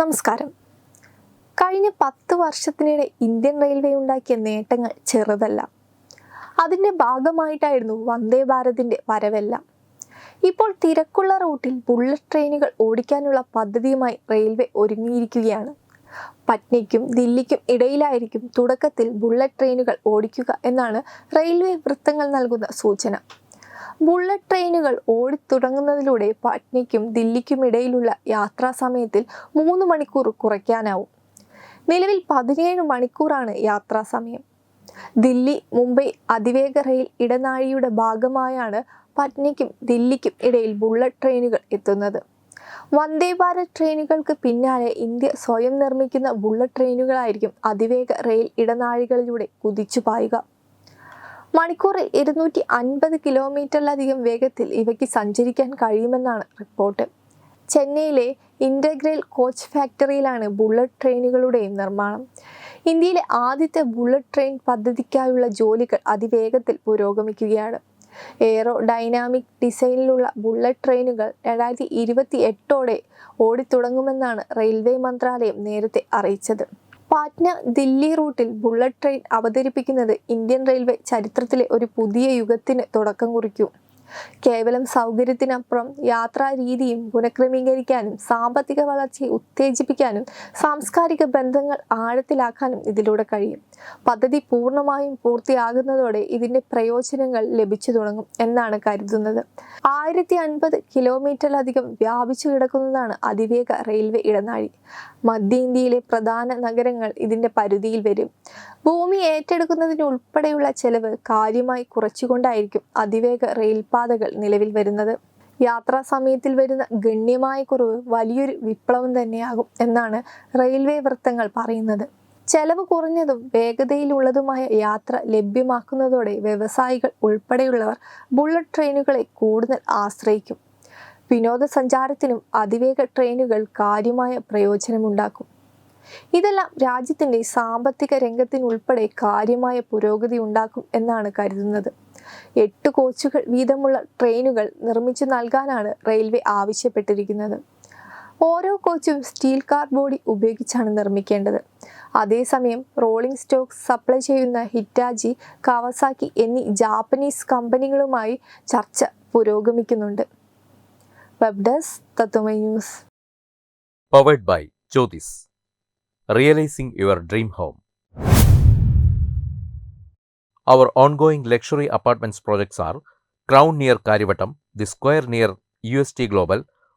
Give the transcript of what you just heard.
നമസ്കാരം. കഴിഞ്ഞ പത്ത് വർഷത്തിനിടെ ഇന്ത്യൻ റെയിൽവേ ഉണ്ടാക്കിയ നേട്ടങ്ങൾ ചെറുതല്ല. അതിന്റെ ഭാഗമായിട്ടായിരുന്നു വന്ദേ ഭാരതിന്റെ വരവെല്ലാം. ഇപ്പോൾ തിരക്കുള്ള റൂട്ടിൽ ബുള്ളറ്റ് ട്രെയിനുകൾ ഓടിക്കാനുള്ള പദ്ധതിയുമായി റെയിൽവേ ഒരുങ്ങിയിരിക്കുകയാണ്. പട്നയ്ക്കും ദില്ലിക്കും ഇടയിലായിരിക്കും തുടക്കത്തിൽ ബുള്ളറ്റ് ട്രെയിനുകൾ ഓടിക്കുക എന്നാണ് റെയിൽവേ വൃത്തങ്ങൾ നൽകുന്ന സൂചന. ബുള്ളറ്റ് ട്രെയിനുകൾ ഓടിത്തുടങ്ങുന്നതിലൂടെ പട്നയ്ക്കും ദില്ലിക്കും ഇടയിലുള്ള യാത്രാ സമയത്തിൽ മൂന്ന് മണിക്കൂർ കുറയ്ക്കാനാവും. നിലവിൽ പതിനേഴ് മണിക്കൂറാണ് യാത്രാ സമയം. ദില്ലി മുംബൈ അതിവേഗ റെയിൽ ഇടനാഴിയുടെ ഭാഗമായാണ് പട്നയ്ക്കും ദില്ലിക്കും ഇടയിൽ ബുള്ളറ്റ് ട്രെയിനുകൾ എത്തുന്നത്. വന്ദേ ഭാരത് ട്രെയിനുകൾക്ക് പിന്നാലെ ഇന്ത്യ സ്വയം നിർമ്മിക്കുന്ന ബുള്ളറ്റ് ട്രെയിനുകളായിരിക്കും അതിവേഗ റെയിൽ ഇടനാഴികളിലൂടെ കുതിച്ചു പായുക. മണിക്കൂറിൽ ഇരുന്നൂറ്റി അൻപത് കിലോമീറ്ററിലധികം വേഗത്തിൽ ഇവയ്ക്ക് സഞ്ചരിക്കാൻ കഴിയുമെന്നാണ് റിപ്പോർട്ട്. ചെന്നൈയിലെ ഇന്റഗ്രൽ കോച്ച് ഫാക്ടറിയിലാണ് ബുള്ളറ്റ് ട്രെയിനുകളുടെയും നിർമ്മാണം. ഇന്ത്യയിലെ ആദ്യത്തെ ബുള്ളറ്റ് ട്രെയിൻ പദ്ധതിക്കായുള്ള ജോലികൾ അതിവേഗത്തിൽ പുരോഗമിക്കുകയാണ്. എയറോ ഡൈനാമിക് ഡിസൈനിലുള്ള ബുള്ളറ്റ് ട്രെയിനുകൾ രണ്ടായിരത്തി ഇരുപത്തി എട്ടോടെ ഓടിത്തുടങ്ങുമെന്നാണ് റെയിൽവേ മന്ത്രാലയം നേരത്തെ അറിയിച്ചത്. പാറ്റ്ന ദില്ലി റൂട്ടിൽ ബുള്ളറ്റ് ട്രെയിൻ അവതരിപ്പിക്കുന്നത് ഇന്ത്യൻ റെയിൽവേ ചരിത്രത്തിലെ ഒരു പുതിയ യുഗത്തിന് തുടക്കം കുറിക്കും. കേവലം സൗകര്യത്തിനപ്പുറം യാത്രാ രീതിയും പുനഃക്രമീകരിക്കാനും സാമ്പത്തിക വളർച്ചയെ ഉത്തേജിപ്പിക്കാനും സാംസ്കാരിക ബന്ധങ്ങൾ ആഴത്തിലാക്കാനും ഇതിലൂടെ കഴിയും. പദ്ധതി പൂർണമായും പൂർത്തിയാകുന്നതോടെ ഇതിന്റെ പ്രയോജനങ്ങൾ ലഭിച്ചു തുടങ്ങും എന്നാണ് കരുതുന്നത്. ആയിരത്തി അൻപത് കിലോമീറ്ററിലധികം വ്യാപിച്ചു കിടക്കുന്നതാണ് അതിവേഗ റെയിൽവേ ഇടനാഴി. മധ്യ ഇന്ത്യയിലെ പ്രധാന നഗരങ്ങൾ ഇതിന്റെ പരിധിയിൽ വരും. ഭൂമി ഏറ്റെടുക്കുന്നതിനുൾപ്പെടെയുള്ള ചെലവ് കാര്യമായി കുറച്ചുകൊണ്ടായിരിക്കും അതിവേഗ റെയിൽപാതകൾ നിലവിൽ വരുന്നത്. യാത്രാ സമയത്തിൽ വരുന്ന ഗണ്യമായ കുറവ് വലിയൊരു വിപ്ലവം തന്നെയാകും എന്നാണ് റെയിൽവേ വൃത്തങ്ങൾ പറയുന്നത്. ചെലവ് കുറഞ്ഞതും വേഗതയിലുള്ളതുമായ യാത്ര ലഭ്യമാക്കുന്നതോടെ വ്യവസായികൾ ഉൾപ്പെടെയുള്ളവർ ബുള്ളറ്റ് ട്രെയിനുകളെ കൂടുതൽ ആശ്രയിക്കും. വിനോദസഞ്ചാരത്തിനും അതിവേഗ ട്രെയിനുകൾ കാര്യമായ പ്രയോജനമുണ്ടാക്കും. ഇതെല്ലാം രാജ്യത്തിന്റെ സാമ്പത്തിക രംഗത്തിനുൾപ്പെടെ കാര്യമായ പുരോഗതി ഉണ്ടാക്കും എന്നാണ് കരുതുന്നത്. എട്ട് കോച്ചുകൾ വീതമുള്ള ട്രെയിനുകൾ നിർമ്മിച്ചു നൽകാനാണ് റെയിൽവേ ആവശ്യപ്പെട്ടിരിക്കുന്നത്. ഓരോ കോച്ചും സ്റ്റീൽ കാർ ബോഡി ഉപയോഗിച്ചാണ് നിർമ്മിക്കേണ്ടത്. അതേസമയം റോളിംഗ് സ്റ്റോക്ക് സപ്ലൈ ചെയ്യുന്ന ഹിറ്റാജി കാവസാക്കി എന്നീ ജാപ്പനീസ് കമ്പനികളുമായി ചർച്ച പുരോഗമിക്കുന്നുണ്ട്. Web desk Tatwamayi news luxury apartments projects R crown dream home. Our ongoing luxury apartments projects are Crown